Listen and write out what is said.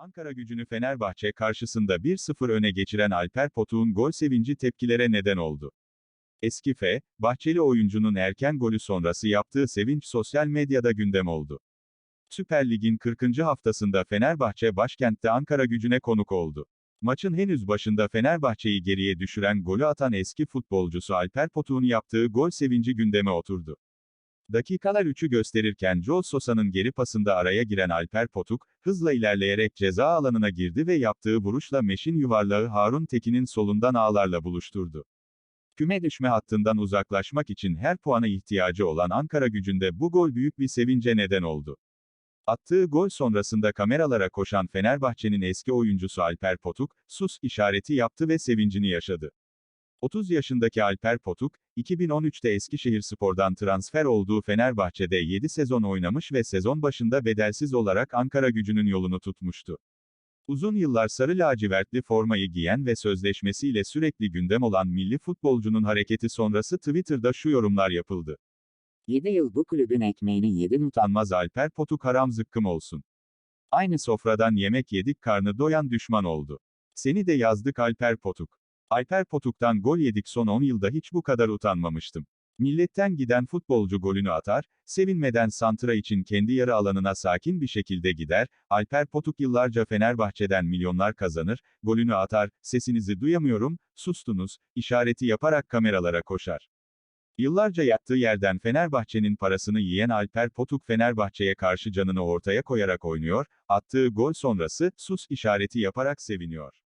Ankara gücünü Fenerbahçe karşısında 1-0 öne geçiren Alper Potuk'un gol sevinci tepkilere neden oldu. Eski F, Bahçeli oyuncunun erken golü sonrası yaptığı sevinç sosyal medyada gündem oldu. Süper Lig'in 40. haftasında Fenerbahçe başkentte Ankara gücüne konuk oldu. Maçın henüz başında Fenerbahçe'yi geriye düşüren golü atan eski futbolcusu Alper Potuk'un yaptığı gol sevinci gündeme oturdu. Dakikalar 3'ü gösterirken Joe Sosa'nın geri pasında araya giren Alper Potuk, hızla ilerleyerek ceza alanına girdi ve yaptığı vuruşla meşin yuvarlağı Harun Tekin'in solundan ağlarla buluşturdu. Küme düşme hattından uzaklaşmak için her puana ihtiyacı olan Ankara gücünde bu gol büyük bir sevince neden oldu. Attığı gol sonrasında kameralara koşan Fenerbahçe'nin eski oyuncusu Alper Potuk, sus işareti yaptı ve sevincini yaşadı. 30 yaşındaki Alper Potuk, 2013'te Eskişehirspor'dan transfer olduğu Fenerbahçe'de 7 sezon oynamış ve sezon başında bedelsiz olarak Ankara gücünün yolunu tutmuştu. Uzun yıllar sarı lacivertli formayı giyen ve sözleşmesiyle sürekli gündem olan milli futbolcunun hareketi sonrası Twitter'da şu yorumlar yapıldı. 7 yıl bu kulübün ekmeğini yedin utan. Utanmaz Alper Potuk haram zıkkım olsun. Aynı sofradan yemek yedik karnı doyan düşman oldu. Seni de yazdık Alper Potuk. Alper Potuk'tan gol yedik son 10 yılda hiç bu kadar utanmamıştım. Milletten giden futbolcu golünü atar, sevinmeden santra için kendi yarı alanına sakin bir şekilde gider, Alper Potuk yıllarca Fenerbahçe'den milyonlar kazanır, golünü atar, sesinizi duyamıyorum, sustunuz, işareti yaparak kameralara koşar. Yıllarca yattığı yerden Fenerbahçe'nin parasını yiyen Alper Potuk Fenerbahçe'ye karşı canını ortaya koyarak oynuyor, attığı gol sonrası, sus işareti yaparak seviniyor.